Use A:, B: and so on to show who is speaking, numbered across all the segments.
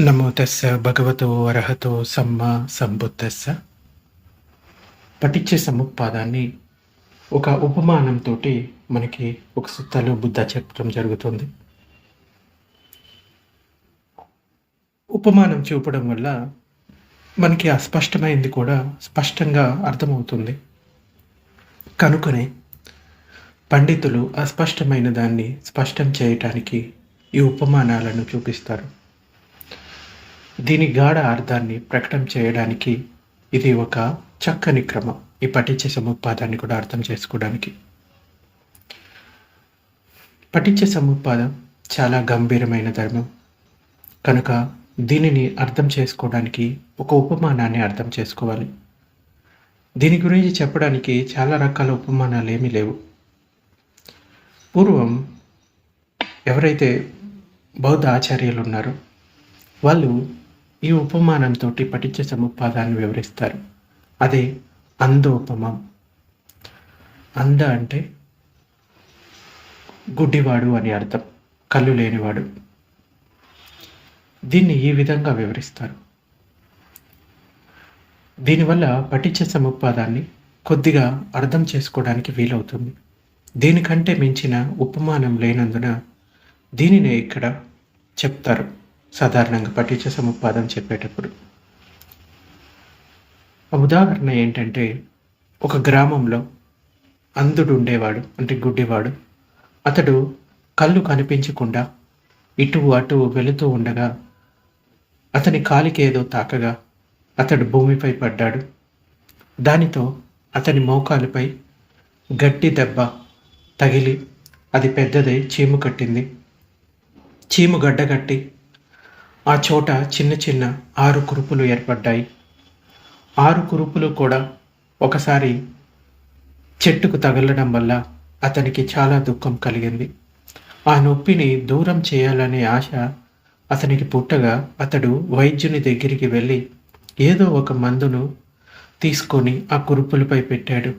A: నమో తస్స భగవతో అర్హతో సమ్మ సంబుద్ధస్స పఠించే సముపాదాన్ని ఒక ఉపమానంతో మనకి ఒక సుత్తలో బుద్ధ చెప్పడం జరుగుతుంది. ఉపమానం చూపడం వల్ల మనకి అస్పష్టమైంది కూడా స్పష్టంగా అర్థమవుతుంది. కనుకనే పండితులు అస్పష్టమైన దాన్ని స్పష్టం చేయటానికి ఈ ఉపమానాలను చూపిస్తారు. దీని గాఢ అర్థాన్ని ప్రకటన చేయడానికి ఇది ఒక చక్కని క్రమం. ఈ పఠించే సముపాదాన్ని కూడా అర్థం చేసుకోవడానికి. పఠించే సముపాదం చాలా గంభీరమైన ధర్మం. కనుక దీనిని అర్థం చేసుకోవడానికి ఒక ఉపమానాన్ని అర్థం చేసుకోవాలి. దీని గురించి చెప్పడానికి చాలా రకాల ఉపమానాలు ఏమీ లేవు. పూర్వం ఎవరైతే బౌద్ధ ఆచార్యులు ఉన్నారో వాళ్ళు ఈ ఉపమానంతో పఠించే సముపాదాన్ని వివరిస్తారు. అదే అందోపమం అంద అంటే గుడ్డివాడు అని అర్థం. కళ్ళు లేనివాడు. దీన్ని ఈ విధంగా వివరిస్తారు. దీనివల్ల పఠించే సముపాదాన్ని కొద్దిగా అర్థం చేసుకోవడానికి వీలవుతుంది. దీనికంటే మించిన ఉపమానం లేనందున దీనినే ఇక్కడ చెప్తారు. సాధారణంగా పఠించ సముపాదం చెప్పేటప్పుడు. ఉదాహరణ ఏంటంటే ఒక గ్రామంలో అంధుడు ఉండేవాడు అంటే గుడ్డివాడు. అతడు కళ్ళు కనిపించకుండా ఇటు అటు వెళుతూ ఉండగా అతని కాలికి ఏదో తాకగా అతడు భూమిపై పడ్డాడు. దానితో అతని మోకాలుపై గట్టి దెబ్బ తగిలి అది పెద్దదై చీము కట్టింది. చీము గడ్డగట్టి ఆ చోట చిన్న చిన్న ఆరు కురుపులు ఏర్పడ్డాయి. ఆరు కురుపులు కూడా ఒకసారి చెట్టుకు తగలడం వల్ల అతనికి చాలా దుఃఖం కలిగింది. ఆ నొప్పిని దూరం చేయాలనే ఆశ అతనికి పుట్టగా అతడు వైద్యుని దగ్గరికి వెళ్ళి ఏదో ఒక మందును తీసుకొని ఆ కురుపులపై పెట్టాడు.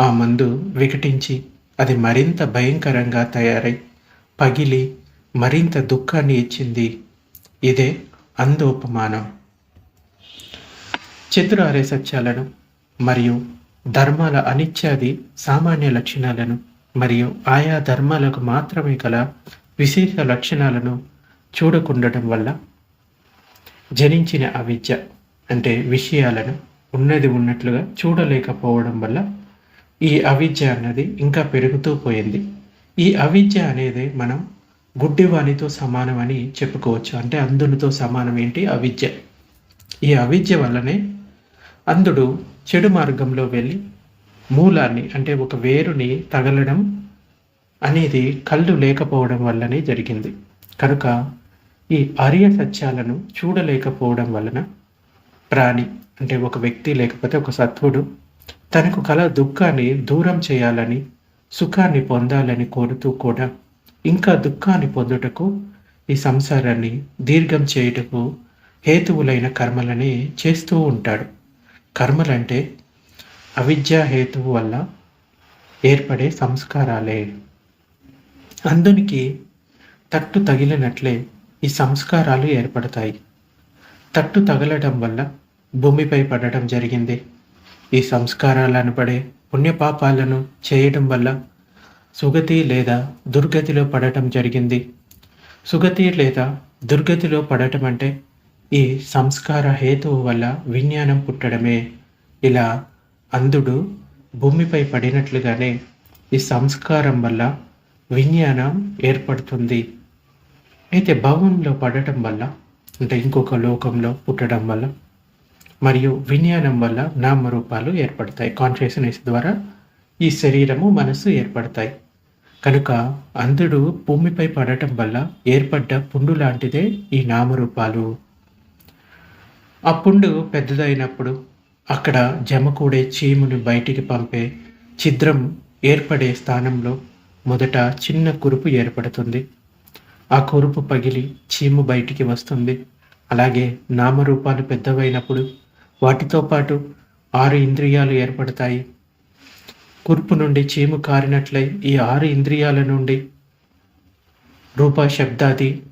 A: ఆ మందు వికటించి అది మరింత భయంకరంగా తయారై పగిలి మరింత దుఃఖాన్ని ఇచ్చింది ఇదే అందోపమానం చతురారే సత్యాలను మరియు ధర్మాల అనిత్యాది సామాన్య లక్షణాలను మరియు ఆయా ధర్మాలకు మాత్రమే గల విశేష లక్షణాలను చూడకుండటం వల్ల జనించిన అవిద్య అంటే విషయాలను ఉన్నది ఉన్నట్లుగా చూడలేకపోవడం వల్ల ఈ అవిద్య అన్నది ఇంకా పెరుగుతూ పోయింది. ఈ అవిద్య అనేది మనం గుడ్డివానితో సమానం అని చెప్పుకోవచ్చు. అంటే అంధునితో సమానం ఏంటి? అవిద్య. ఈ అవిద్య వల్లనే అంధుడు చెడు మార్గంలో వెళ్ళి మూలాన్ని అంటే ఒక వేరుని తగలడం అనేది కళ్ళు లేకపోవడం వల్లనే జరిగింది. కనుక ఈ ఆర్య సత్యాలను చూడలేకపోవడం వలన ప్రాణి అంటే ఒక వ్యక్తి లేకపోతే ఒక సత్వుడు తనకు కల దుఃఖాన్ని దూరం చేయాలని సుఖాన్ని పొందాలని కోరుతూ కూడా ఇంకా దుఃఖాన్ని పొందుటకు ఈ సంసారాన్ని దీర్ఘం చేయుటకు హేతువులైన కర్మలని చేస్తూ ఉంటాడు. కర్మలంటే అవిద్యా హేతువు వల్ల ఏర్పడే సంస్కారాలే. అందునికి తట్టు తగిలినట్లే ఈ సంస్కారాలు ఏర్పడతాయి. తట్టు తగలడం వల్ల భూమిపై పడటం జరిగింది. ఈ సంస్కారాలను పడే పుణ్యపాపాలను చేయడం వల్ల సుగతి లేదా దుర్గతిలో పడటం జరిగింది. సుగతి లేదా దుర్గతిలో పడటం అంటే ఈ సంస్కార హేతువు వల్ల విజ్ఞానం పుట్టడమే. ఇలా అందుడు భూమిపై పడినట్లుగానే ఈ సంస్కారం వల్ల విజ్ఞానం ఏర్పడుతుంది. అయితే భవంలో పడటం వల్ల అంటే ఇంకొక లోకంలో పుట్టడం వల్ల మరియు విజ్ఞానం వల్ల నామరూపాలు ఏర్పడతాయి. కాన్షియస్నెస్ ద్వారా ఈ శరీరము మనస్సు ఏర్పడతాయి. కనుక అంధుడు భూమిపై పడటం వల్ల ఏర్పడ్డ పుండు లాంటిదే ఈ నామరూపాలు. ఆ పుండు పెద్దదైనప్పుడు అక్కడ జమకూడే చీముని బయటికి పంపే ఛిద్రం ఏర్పడే స్థానంలో మొదట చిన్న కురుపు ఏర్పడుతుంది. ఆ కురుపు పగిలి చీము బయటికి వస్తుంది. అలాగే నామరూపాలు పెద్దవైనప్పుడు వాటితో పాటు ఆరు ఇంద్రియాలు ఏర్పడతాయి. కురుపు నుండి చీము కారినట్లయి ఈ ఆరు ఇంద్రియాల నుండి రూప శబ్దాది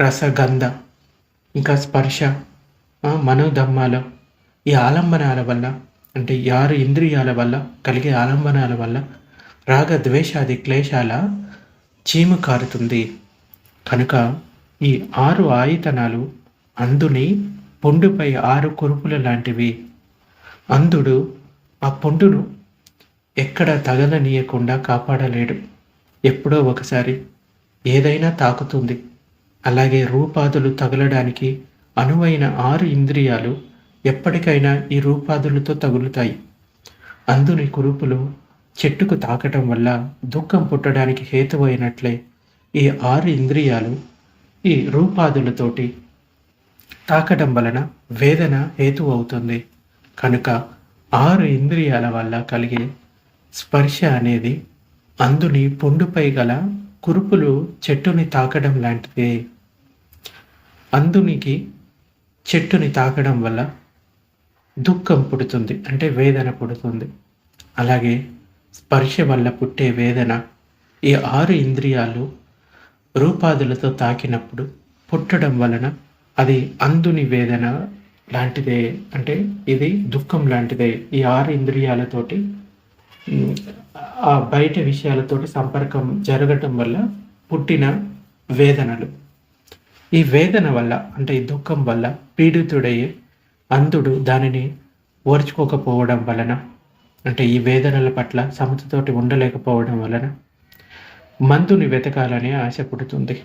A: రసగంధ ఇంకా స్పర్శ మనోధమ్మాల మనోధమ్మాలు ఈ ఆలంబనాల వల్ల అంటే ఈ ఆరు ఇంద్రియాల వల్ల కలిగే ఆలంబనాల వల్ల రాగ ద్వేషాది క్లేశాల చీము కారుతుంది. కనుక ఈ ఆరు ఆయుధనాలు అందుని పొండుపై ఆరు కురుపుల లాంటివి. అందుడు ఆ పొండును ఎక్కడ తగలనీయకుండా కాపాడలేడు. ఎప్పుడో ఒకసారి ఏదైనా తాకుతుంది. అలాగే రూపాదులు తగలడానికి అనువైన ఆరు ఇంద్రియాలు ఎప్పటికైనా ఈ రూపాదులతో తగులుతాయి. అందుని కురుపులు చెట్టుకు తాకటం వల్ల దుఃఖం పుట్టడానికి హేతువైనట్లే ఈ ఆరు ఇంద్రియాలు ఈ రూపాదులతోటి తాకటం వలన వేదన హేతు అవుతుంది కనుక ఆరు ఇంద్రియాల వల్ల కలిగే స్పర్శ అనేది అందుని పొండుపై గల కురుపులు చెట్టుని తాకడం లాంటిదే. అందునికి చెట్టుని తాకడం వల్ల దుఃఖం పుడుతుంది అంటే వేదన పుడుతుంది. అలాగే స్పర్శ వల్ల పుట్టే వేదన ఈ ఆరు ఇంద్రియాలు రూపాదులతో తాకినప్పుడు పుట్టడం వలన అది అందుని వేదన లాంటిదే అంటే ఇది దుఃఖం లాంటిదే. ఈ ఆరు ఇంద్రియాలతోటి ఆ బయట విషయాలతోటి సంపర్కం జరగటం వల్ల పుట్టిన వేదనలు. ఈ వేదన వల్ల అంటే ఈ దుఃఖం వల్ల పీడితుడయ్యే అంధుడు దానిని ఓర్చుకోకపోవడం వలన అంటే ఈ వేదనల పట్ల సమతతోటి ఉండలేకపోవడం వలన మందుని వెతకాలని ఆశ పుడుతుంది.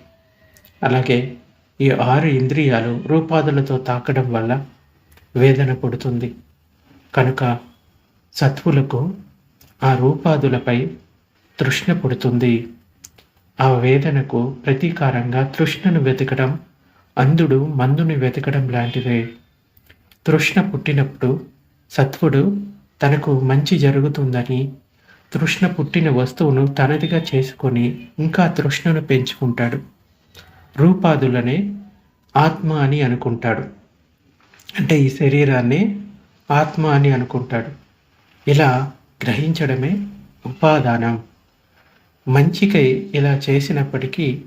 A: అలాగే ఈ ఆరు ఇంద్రియాలు రూపాదులతో తాకడం వల్ల వేదన పుడుతుంది. కనుక సత్వులకు ఆ రూపాదులపై తృష్ణ పుడుతుంది. ఆ వేదనకు ప్రతీకారంగా తృష్ణను వెతకడం అంధుడు మందుని వెతకడం లాంటిదే. తృష్ణ పుట్టినప్పుడు సత్వుడు తనకు మంచి జరుగుతుందని తృష్ణ పుట్టిన వస్తువును తనదిగా చేసుకొని ఇంకా తృష్ణను పెంచుకుంటాడు. రూపాదులనే ఆత్మ అని అనుకుంటాడు. అంటే ఈ శరీరాన్ని ఆత్మ అని అనుకుంటాడు. ఇలా గ్రహించడమే ఉపాదానం. మంచికై ఇలా చేసినప్పటికీ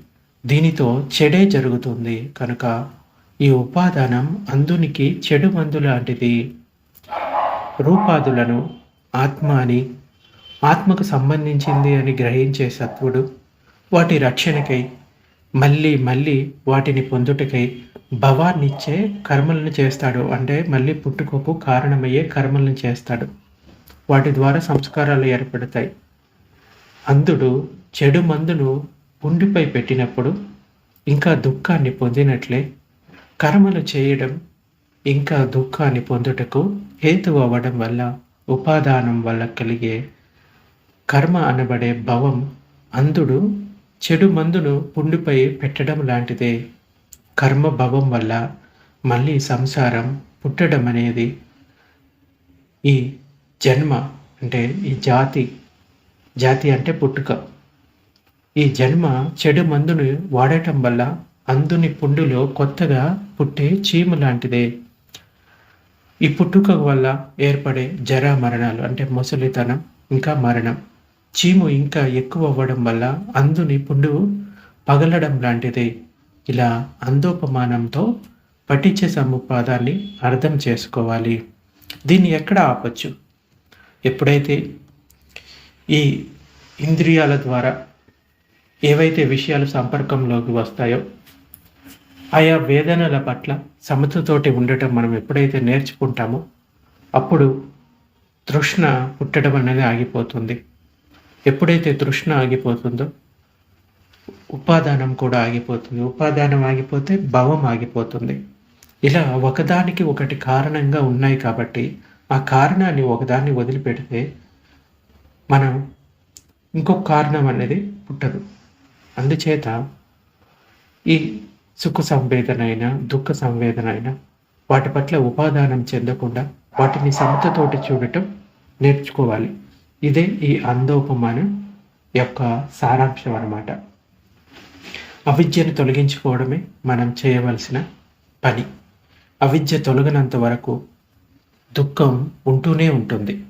A: దీనితో చెడే జరుగుతుంది కనుక ఈ ఉపాదానం అందునికి చెడు మందు లాంటిది. రూపాదులను ఆత్మ అని ఆత్మకు సంబంధించింది అని గ్రహించే సత్వుడు వాటి రక్షణకై మళ్ళీ మళ్ళీ వాటిని పొందుటకై భవాన్నిచ్చే కర్మలను చేస్తాడు. అంటే మళ్ళీ పుట్టుకకు కారణమయ్యే కర్మలను చేస్తాడు. వాటి ద్వారా సంస్కారాలు ఏర్పడతాయి. అంధుడు చెడు మందును పుండిపై పెట్టినప్పుడు ఇంకా దుఃఖాన్ని పొందినట్లే. కర్మలు చేయడం ఇంకా దుఃఖాన్ని పొందుటకు హేతు అవ్వడం వల్ల ఉపాదానం వల్ల కలిగే కర్మ అనబడే భవం అందుడు చెడు మందును పుండిపై పెట్టడం లాంటిదే. కర్మ భవం వల్ల మళ్ళీ సంసారం పుట్టడం అనేది ఈ జన్మ అంటే ఈ జాతి జాతి అంటే పుట్టుక. ఈ జన్మ చెడు మందును వాడటం వల్ల అందుని పుండులో కొత్తగా పుట్టే చీమ లాంటిదే. ఈ పుట్టుక వల్ల ఏర్పడే జరా మరణాలు అంటే ముసలితనం ఇంకా మరణం. చీము ఇంకా ఎక్కువ అవ్వడం వల్ల అందుని పుండు పగలడం లాంటిదే. ఇలా అందోపమానంతో పఠించే సముపాదాన్ని అర్థం చేసుకోవాలి. దీన్ని ఎక్కడ ఆపచ్చు? ఎప్పుడైతే ఈ ఇంద్రియాల ద్వారా ఏవైతే విషయాలు సంపర్కంలోకి వస్తాయో ఆయా వేదనల పట్ల సమతతోటి ఉండటం మనం ఎప్పుడైతే నేర్చుకుంటామో అప్పుడు తృష్ణ పుట్టడం అనేది ఆగిపోతుంది. ఎప్పుడైతే తృష్ణ ఆగిపోతుందో ఉపాదానం కూడా ఆగిపోతుంది. ఉపాదానం ఆగిపోతే భవం ఆగిపోతుంది. ఇలా ఒకదానికి ఒకటి కారణంగా ఉన్నాయి కాబట్టి ఆ కారణాన్ని ఒకదాన్ని వదిలిపెడితే మనం ఇంకొక కారణం అనేది పుట్టదు. అందుచేత ఈ సుఖ సంవేదన అయినా దుఃఖ సంవేదన అయినా వాటి పట్ల ఉపాదానం చెందకుండా వాటిని సమతతోటి చూడటం నేర్చుకోవాలి. ఇదే ఈ అందోపమానం యొక్క సారాంశం అన్నమాట. అవిద్యను తొలగించుకోవడమే మనం చేయవలసిన పని. అవిద్య తొలగినంత వరకు దుఃఖం ఉంటూనే ఉంటుంది.